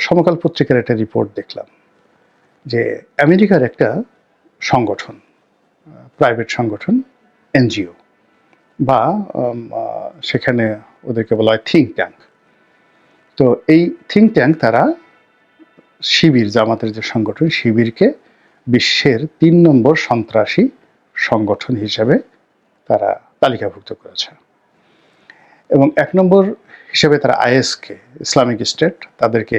সমকাল পত্রিকার একটা রিপোর্ট দেখলাম যে আমেরিকার একটা সংগঠন প্রাইভেট সংগঠন, এনজিও বা সেখানে ওদেরকে বলা হয় থিঙ্ক ট্যাঙ্ক তো এই থিঙ্ক ট্যাঙ্ক তারা শিবির, জামাতের যে সংগঠন, শিবিরকে বিশ্বের তিন নম্বর সন্ত্রাসী সংগঠন হিসেবে তারা তালিকাভুক্ত করেছে। এবং এক নম্বর হিসেবে তারা আইএসকে, ইসলামিক স্টেট, তাদেরকে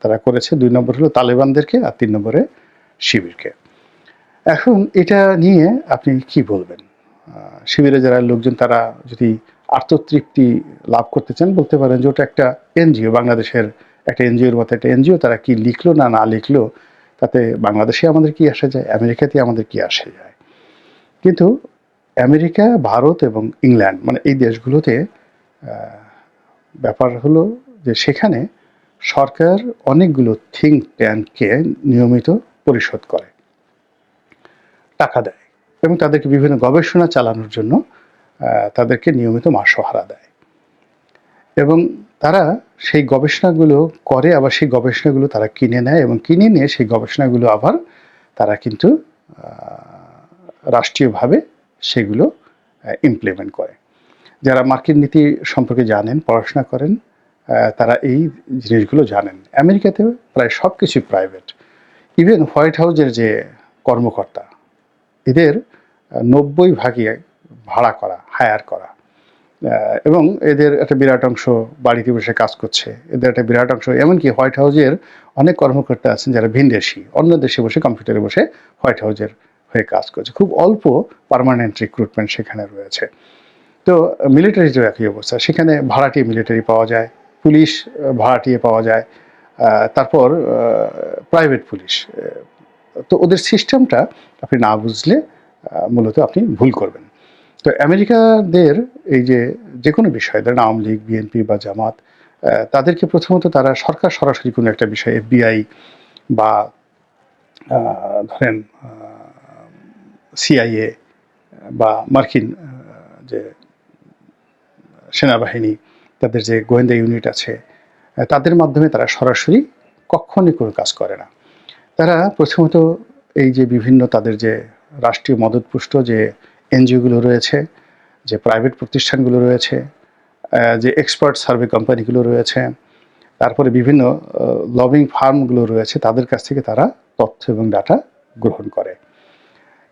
তারা করেছে। দুই নম্বর হলো তালেবানদেরকে আর তিন নম্বরে শিবিরকে। এখন এটা নিয়ে আপনি কি বলবেন? শিবিরে যারা লোকজন, তারা যদি আত্মতৃপ্তি লাভ করতে চান, বলতে পারেন যে ওটা একটা এনজিও, বাংলাদেশের একটা এনজিওর মতো একটা এনজিও, তারা কি লিখলো না না লিখলো, তাতে বাংলাদেশে আমাদের কি আসা যায়, আমেরিকাতে আমাদের কি আসে যায়? কিন্তু আমেরিকা, ভারত এবং ইংল্যান্ড মানে এই দেশগুলোতে ব্যাপার হলো যে সেখানে সরকার অনেকগুলো থিঙ্ক ট্যাঙ্ককে নিয়মিত পরিশোধ করে, টাকা দেয় এবং তাদেরকে বিভিন্ন গবেষণা চালানোর জন্য তাদেরকে নিয়মিত মাসোহারা দেয়। এবং তারা সেই গবেষণাগুলো করে, আবার সেই গবেষণাগুলো তারা কিনে নেয় এবং কিনে নিয়ে সেই গবেষণাগুলো আবার তারা কিন্তু রাষ্ট্রীয়ভাবে সেগুলো ইমপ্লিমেন্ট করে। যারা মার্কিন নীতি সম্পর্কে জানেন, পড়াশোনা করেন তারা এই জিনিসগুলো জানেন। আমেরিকাতে প্রায় সব কিছুই প্রাইভেট ইভেন হোয়াইট হাউসের যে কর্মকর্তা, এদের নব্বই ভাগই ভাড়া করা হায়ার করা। এবং এদের একটা বিরাট অংশ বাড়িতে বসে কাজ করছে। এদের একটা বিরাট অংশ, এমনকি হোয়াইট হাউসের অনেক কর্মকর্তা আছেন যারা ভিনদেশি, অন্য দেশে বসে কম্পিউটারে বসে হোয়াইট হাউসের হয়ে কাজ করছে। খুব অল্প পার্মানেন্ট রিক্রুটমেন্ট সেখানে রয়েছে। তো মিলিটারিরও একই অবস্থা। সেখানে ভাড়াটিয়ে মিলিটারি পাওয়া যায়, পুলিশ ভাড়াটিয়ে পাওয়া যায় তারপর প্রাইভেট পুলিশ তো ওদের সিস্টেমটা আপনি না বুঝলে মূলত আপনি ভুল করবেন। তো আমেরিকাদের এই যে যে কোনো বিষয়, ধরেন আওয়ামী লীগ, বিএনপি বা জামাত তাদেরকে প্রথমত তারা সরকার সরাসরি কোনো একটা বিষয় এফবিআই বা ধরেন সিআইএ বা মার্কিন যে সেনাবাহিনী, তাদের যে গোয়েন্দা ইউনিট আছে তাদের মাধ্যমে তারা সরাসরি কখনই কোনো কাজ করে না। তারা প্রথমত এই যে বিভিন্ন তাদের যে রাষ্ট্রীয় মদতপুষ্ট যে এনজিওগুলো রয়েছে, যে প্রাইভেট প্রতিষ্ঠানগুলো রয়েছে যে এক্সপার্ট সার্ভে কোম্পানিগুলো রয়েছে, তারপরে বিভিন্ন লবিং ফার্মগুলো রয়েছে, তাদের কাছ থেকে তারা তথ্য এবং ডাটা গ্রহণ করে।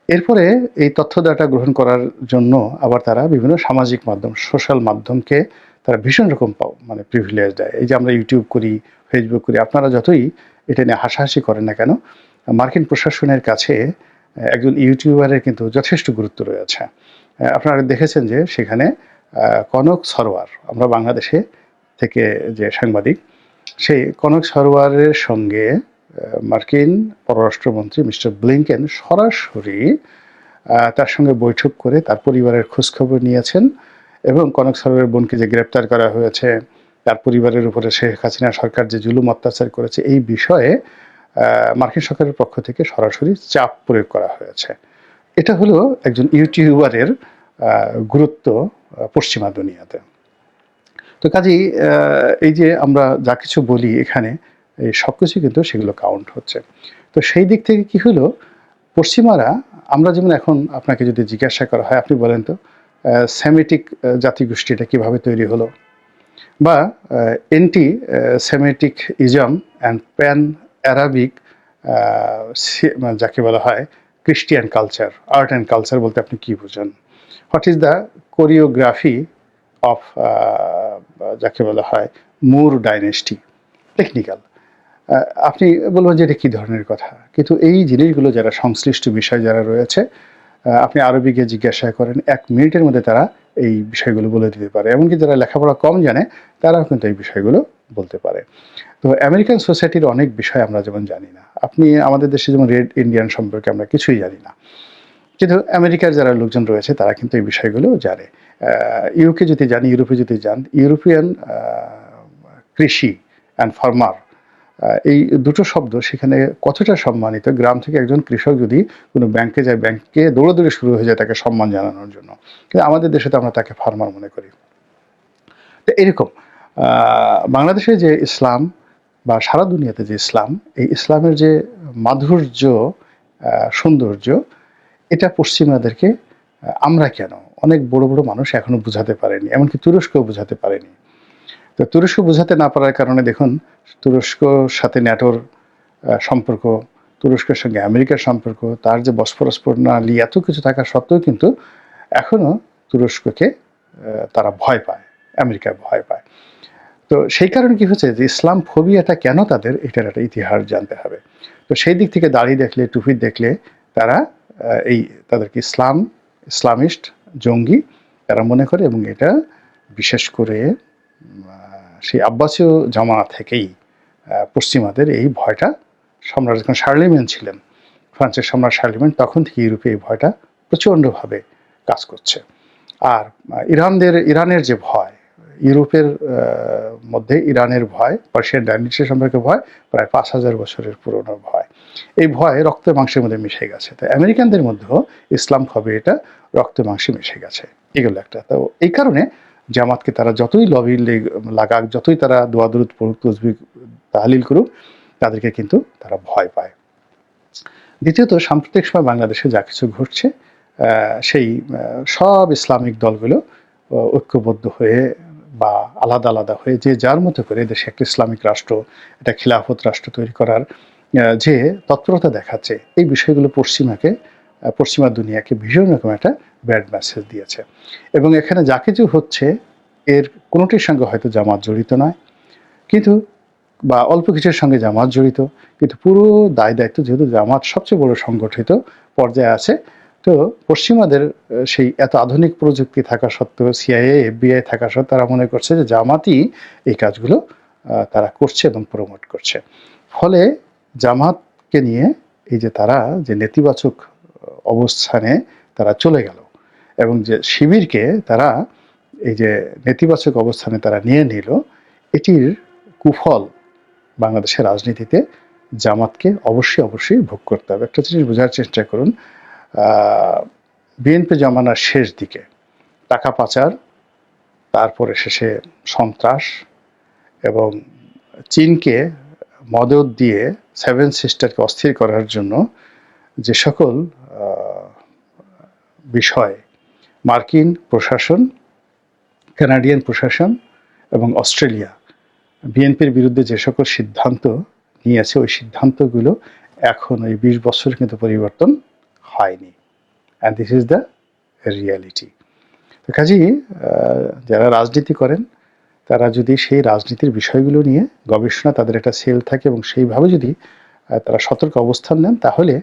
এরপরে এই তথ্য ডাটা গ্রহণ করার জন্য আবার তারা বিভিন্ন সামাজিক মাধ্যম সোশ্যাল মাধ্যমকে তারা ভীষণ রকম পাও মানে প্রিভিলেজ দেয়। এই যে আমরা ইউটিউব করি ফেসবুক করি, আপনারা যতই এটা নিয়ে হাসাহাসি করেন না কেন, মার্কিন প্রশাসনের কাছে একজন ইউটিউবারের কিন্তু যথেষ্ট গুরুত্ব রয়েছে। আপনারা দেখেছেন যে সেখানে কনক সরোয়ার, আমরা বাংলাদেশে থেকে যে সাংবাদিক, সেই কনক সরোয়ারের সঙ্গে মার্কিন পররাষ্ট্রমন্ত্রী মিস্টার ব্লিংকেন সরাসরি তার সঙ্গে বৈঠক করে তার পরিবারের খোঁজখবর নিয়েছেন এবং কনক সরোয়ারের বোনকে যে গ্রেপ্তার করা হয়েছে, তার পরিবারের উপরে শেখ হাসিনা সরকার যে জুলুম অত্যাচার করেছে, এই বিষয়ে মার্কিন সরকারের পক্ষ থেকে সরাসরি চাপ প্রয়োগ করা হয়েছে। এটা হলো একজন ইউটিউবারের গুরুত্ব পশ্চিমা দুনিয়াতে। তো কাজেই এই যে আমরা যা কিছু বলি এখানে এই সব কিছু কিন্তু সেগুলো কাউন্ট হচ্ছে। তো সেই দিক থেকে কি হলো? পশ্চিমারা, আমরা যেমন এখন আপনাকে যদি জিজ্ঞাসা করা হয়, আপনি বলেন তো সেমেটিক জাতিগোষ্ঠীটা কীভাবে তৈরি হলো? বা anti Semitic ism and pan Arabic যাকে বলা হয় Christian culture, art and culture বলতে আপনি কি বুঝেন? What is the choreography of যাকে বলা হয়, মুর ডাইনেস্টি, টেকনিক্যাল। আপনি বলবেন যে এটা কী ধরনের কথা? কিন্তু এই জিনিসগুলো যারা সংশ্লিষ্ট বিষয় যারা রয়েছে আপনি আরবিকে জিজ্ঞাসা করেন, এক মিনিটের মধ্যে তারা এই বিষয়গুলো বলে দিতে পারে। এমনকি যারা লেখাপড়া কম জানে, তারাও কিন্তু এই বিষয়গুলো বলতে পারে। তো আমেরিকান সোসাইটির অনেক বিষয় আমরা যেমন জানি না। আপনি, আমাদের দেশে যেমন রেড ইন্ডিয়ান সম্পর্কে আমরা কিছুই জানি না। কিন্তু আমেরিকার যারা লোকজন রয়েছে, তারা কিন্তু এই বিষয়গুলো জানে। ইউকে যদি জানি ইউরোপে যদি যান, ইউরোপিয়ান কৃষি অ্যান্ড ফার্মার এই দুটো শব্দ সেখানে কতটা সম্মানিত? গ্রাম থেকে একজন কৃষক যদি কোনো ব্যাংকে যায়, ব্যাংকে দৌড়াদৌড়ি শুরু হয়ে যায় তাকে সম্মান জানানোর জন্য। কিন্তু আমাদের দেশে তো আমরা তাকে ফার্মার মনে করি। তো এরকম বাংলাদেশে যে ইসলাম বা সারা দুনিয়াতে যে ইসলাম, এই ইসলামের যে মাধুর্য সৌন্দর্য, এটা পশ্চিমাদেরকে আমরা কেন? অনেক বড় বড় মানুষ এখনও বুঝাতে পারেনি, এমনকি তুরস্কও বুঝাতে পারেনি। তো তুরস্ক বোঝাতে না পারার কারণে দেখুন তুরস্কর সাথে ন্যাটোর সম্পর্ক, তুরস্কের সঙ্গে আমেরিকার সম্পর্ক, তার যে বসফরস প্রণালী, এত কিছু থাকা সত্ত্বেও কিন্তু এখনও তুরস্ককে তারা ভয় পায়, আমেরিকা ভয় পায়। তো সেই কারণে কি হচ্ছে যে ইসলাম ফোবিয়াটা কেন তাদের এটার একটা ইতিহাস জানতে হবে? তো সেই দিক থেকে দাড়ি দেখলে, টুপি দেখলে তারা এই তাদেরকে ইসলাম, ইসলামিস্ট জঙ্গি তারা মনে করে এবং এটা বিশেষ করে সেই আব্বাসীয় জামা থেকেই পশ্চিমাদের এই ভয়টা সম্রাট, যখন শার্লিমেন ছিলেন, ফ্রান্সের সম্রাট শার্লিমেন, তখন থেকে ইউরোপে এই ভয়টা প্রচণ্ডভাবে কাজ করছে। আর ইরানদের, ইরানের যে ভয়, ইউরোপের মধ্যে ইরানের ভয়, পার্সিয়ান ডাইনেটিসের সম্পর্কে ভয়, প্রায় পাঁচ হাজার বছরের পুরনো ভয়। এই ভয় রক্ত মাংসের মধ্যে মিশে গেছে। তো আমেরিকানদের মধ্যেও ইসলাম হবে এটা, রক্ত মাংসে মিশে গেছে। এগুলো একটা। তো এই কারণে জামাতকে তারা যতই লবি লেগ- লাগাক, যতই তারা দোয়াদুরুদ পড়ুক, তসবি তাহলিল করুক, তাদেরকে কিন্তু তারা ভয় পায়। দ্বিতীয়ত, সাম্প্রতিক সময় বাংলাদেশে যা কিছু ঘটছে সেই সব ইসলামিক দলগুলো ঐক্যবদ্ধ হয়ে বা আলাদা আলাদা হয়ে যে যার মতো করে দেশে একটা ইসলামিক রাষ্ট্র, একটা খিলাফত রাষ্ট্র তৈরি করার যে তৎপরতা দেখাচ্ছে, এই বিষয়গুলো পশ্চিমাকে পশ্চিমা দুনিয়াকে ভীষণ রকম একটা ব্যাড মেসেজ দিয়েছে। এবং এখানে যা কিছু হচ্ছে, এর কোনোটির সঙ্গে হয়তো জামাত জড়িত নয়। কিন্তু, বা অল্প কিছুর সঙ্গে জামাত জড়িত। কিন্তু পুরো দায় দায়িত্ব যেহেতু জামাত সবচেয়ে বড় সংগঠিত পর্যায়ে আছে, তো পশ্চিমাদের সেই এত আধুনিক প্রযুক্তি থাকা সত্ত্বেও সিআইএ এফবিআই থাকা সত্ত্বেও তারা মনে করছে যে জামাতই এই কাজগুলো তারা করছে এবং প্রমোট করছে। ফলে জামাতকে নিয়ে এই যে তারা যে নেতিবাচক অবস্থানে তারা চলে গেল। এবং যে শিবিরকে তারা এই যে নেতিবাচক অবস্থানে তারা নিয়ে নিল, এটির কুফল বাংলাদেশের রাজনীতিতে জামাতকে অবশ্যই অবশ্যই ভোগ করতে হবে। একটা জিনিস বোঝার চেষ্টা করুন বিএনপি জমানার শেষ দিকে টাকা পাচার, তারপরে শেষে সন্ত্রাস এবং চীনকে মদত দিয়ে সেভেন সিস্টারকে অস্থির করার জন্য যে সকল বিষয়। মার্কিন প্রশাসন, কানাডিয়ান প্রশাসন এবং অস্ট্রেলিয়া বিএনপির বিরুদ্ধে যে সকল সিদ্ধান্ত নিয়েছে, ওই সিদ্ধান্তগুলো এখন ওই বিশ বছর কিন্তু পরিবর্তন হয়নি। And this is the reality তো কাজেই যারা রাজনীতি করেন, তারা যদি সেই রাজনীতির বিষয়গুলো নিয়ে গবেষণা তাদের একটা সেল থাকে এবং সেইভাবে যদি তারা সতর্ক অবস্থান নেন, তাহলে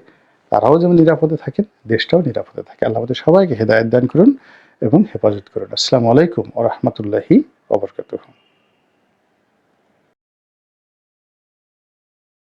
তারাও যেমন নিরাপদে থাকেন, দেশটাও নিরাপদে থাকে। আল্লাহ সবাইকে হেদায়ত দান করুন এবং হেফাজত করুন। আসসালামু আলাইকুম ও রহমতুল্লাহি ওবরকাতুহ